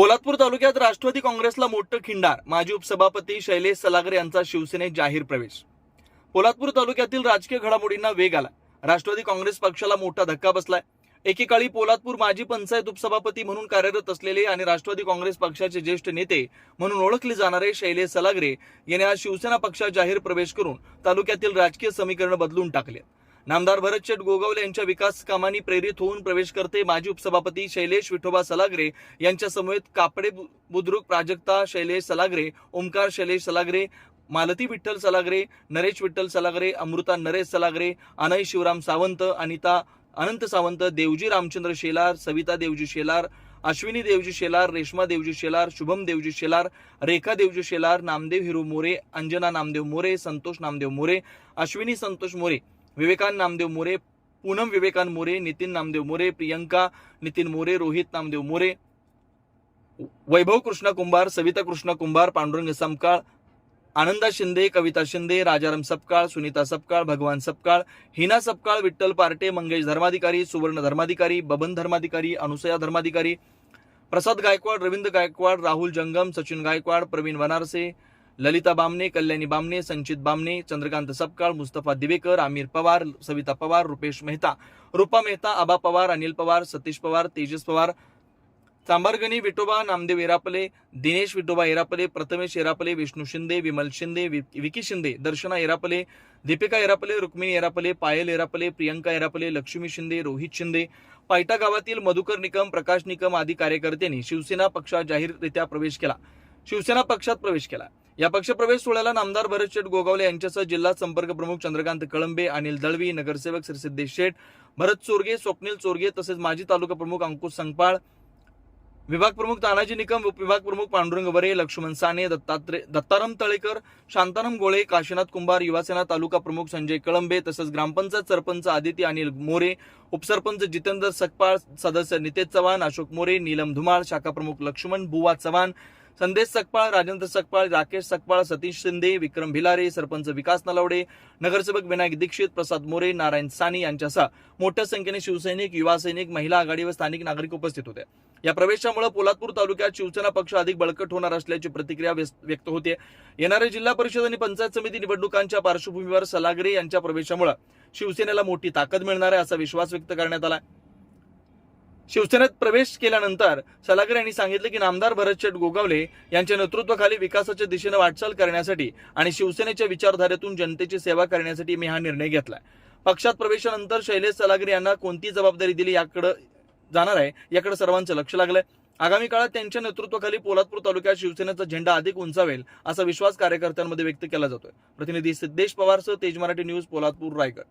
पोलादपूर तालुक्यात राष्ट्रवादी काँग्रेसला मोठं खिंडार. माजी उपसभापती शैलेश सलागर यांचा शिवसेनेत जाहीर प्रवेश. पोलादपूर तालुक्यातील राजकीय घडामोडींना वेग आला. राष्ट्रवादी काँग्रेस पक्षाला मोठा धक्का बसलाय. एकेकाळी पोलादपूर माजी पंचायत उपसभापती म्हणून कार्यरत असलेले आणि राष्ट्रवादी काँग्रेस पक्षाचे ज्येष्ठ नेते म्हणून ओळखले जाणारे शैलेश सलागरे यांनी आज शिवसेना पक्षात जाहीर प्रवेश करून तालुक्यातील राजकीय समीकरण बदलून टाकले नामदार भरतशेठ गोगावले यांच्या विकास कामांनी प्रेरित होऊन प्रवेश करते. माजी उपसभापती शैलेश विठोबा सलागरे यांच्या समवेत कापडे बु- बुद्रुक प्राजक्ता शैलेश सलागरे ओमकार शैलेश सलागरे मालती विठ्ठल सलागरे नरेश विठ्ठल सलागरे अमृता नरेश सलागरे अनय शिवराम सावंत अनिता अनंत सावंत देवजी रामचंद्र शेलार सविता देवजी शेलार अश्विनी देवजी शेलार रेश्मा देवजी शेलार शुभम देवजी शेलार रेखा देवजी शेलार नामदेव हिरू मोरे अंजना नामदेव मोरे संतोष नामदेव मोरे अश्विनी संतोष मोरे विवेकान नामदेव मोरे पूनम विवेकान मोरे नितीन नामदेव मोरे प्रियंका नितीन मोरे रोहित नामदेव मोरे वैभव कृष्ण कुंभार सविता कृष्ण कुंभार पांडुरंग समकाळ आनंदा शिंदे कविता शिंदे राजाराम सपकाळ सुनीता सपकाळ भगवान सपकाळ हिना सपकाळ विठ्ठल पार्टे मंगेश धर्माधिकारी सुवर्ण धर्माधिकारी बबन धर्माधिकारी अनुसया धर्माधिकारी प्रसाद गायकवाड रवींद्र गायकवाड राहुल जंगम सचिन गायकवाड प्रवीण वनारसे ललिता बामणे कल्याणी बामणे संचित बामणे चंद्रकांत सपकाळ मुस्तफा दिवेकर आमिर पवार सविता पवार रुपेश मेहता रुपा मेहता आबा पवार अनिल पवार सतीश पवार तेजस पवार चांबारगणी विठोबा नामदेव एरापले दिनेश विठोबा एरापले प्रथमेश एरापले विष्णू शिंदे विमल शिंदे वि- विकी शिंदे दर्शना एरापले दीपिका एरापले रुक्मिणी एरापले पायल एरापले प्रियंका एरापले लक्ष्मी शिंदे रोहित शिंदे पायटा गावातील मधुकर निकम प्रकाश निकम आदी कार्यकर्त्यांनी शिवसेना पक्षात जाहीररित्या प्रवेश केला. शिवसेना पक्षात प्रवेश केला. या पक्षप्रवेश सोहळ्याला नामदार भरतशेठ गोगावले यांच्यासह जिल्हा संपर्क प्रमुख चंद्रकांत कळंबे अनिल दळवी नगरसेवक श्री सिद्धेश शेठ भरत चोरगे स्वप्नील चोरगे तसेच माजी तालुका प्रमुख अंकुश संगपाळ विभाग प्रमुख तानाजी निकम उपविभाग प्रमुख पांडुरंग वरे लक्ष्मण साने दत्तात्रय दत्ताराम तळेकर शांताराम गोळे काशीनाथ कुंभार युवासेना तालुका प्रमुख संजय कळंबे तसंच ग्रामपंचायत सरपंच आदिती अनिल मोरे उपसरपंच जितेंद्र सकपाळ सदस्य नितेश चव्हाण अशोक मोरे नीलम धुमाळ शाखा प्रमुख लक्ष्मण बुवा चव्हाण संदेश सकपाळ राजेंद्र सकपाळ राकेश सकपाळ सतीश शिंदे विक्रम भिलारे सरपंच विकास नलावडे नगरसेवक विनायक दीक्षित प्रसाद मोरे नारायण सानी यांच्यासह मोठ्या संख्येने शिवसैनिक युवा सैनिक महिला आघाडी व स्थानिक नागरिक उपस्थित होते. या प्रवेशामुळे पोलादपूर तालुक्यात शिवसेना पक्ष अधिक बळकट होणार असल्याची प्रतिक्रिया व्यक्त होते. येणाऱ्या जिल्हा परिषद आणि पंचायत समिती निवडणुकांच्या पार्श्वभूमीवर सलागरे यांच्या प्रवेशामुळे शिवसेनेला मोठी ताकद मिळणार आहे असा विश्वास व्यक्त करण्यात आला शिवसेनेत प्रवेश केल्यानंतर सलागर यांनी सांगितले की नामदार भरतशेठ गोगावले यांच्या नेतृत्वाखाली विकासाच्या दिशेने वाटचाल करण्यासाठी आणि शिवसेनेच्या विचारधारेतून जनतेची सेवा करण्यासाठी मी हा निर्णय घेतलाय. पक्षात प्रवेशानंतर शैलेश सलागरे यांना कोणती जबाबदारी दिली याकडे जाणार आहे याकडे सर्वांचं लक्ष लागलंय. आगामी काळात त्यांच्या नेतृत्वाखाली पोलादपूर तालुक्यात शिवसेनेचा झेंडा अधिक उंचावेल असा विश्वास कार्यकर्त्यांमध्ये व्यक्त केला जातोय. प्रतिनिधी सिद्धेश पवारसह तेज मराठी न्यूज पोलादपूर रायगड.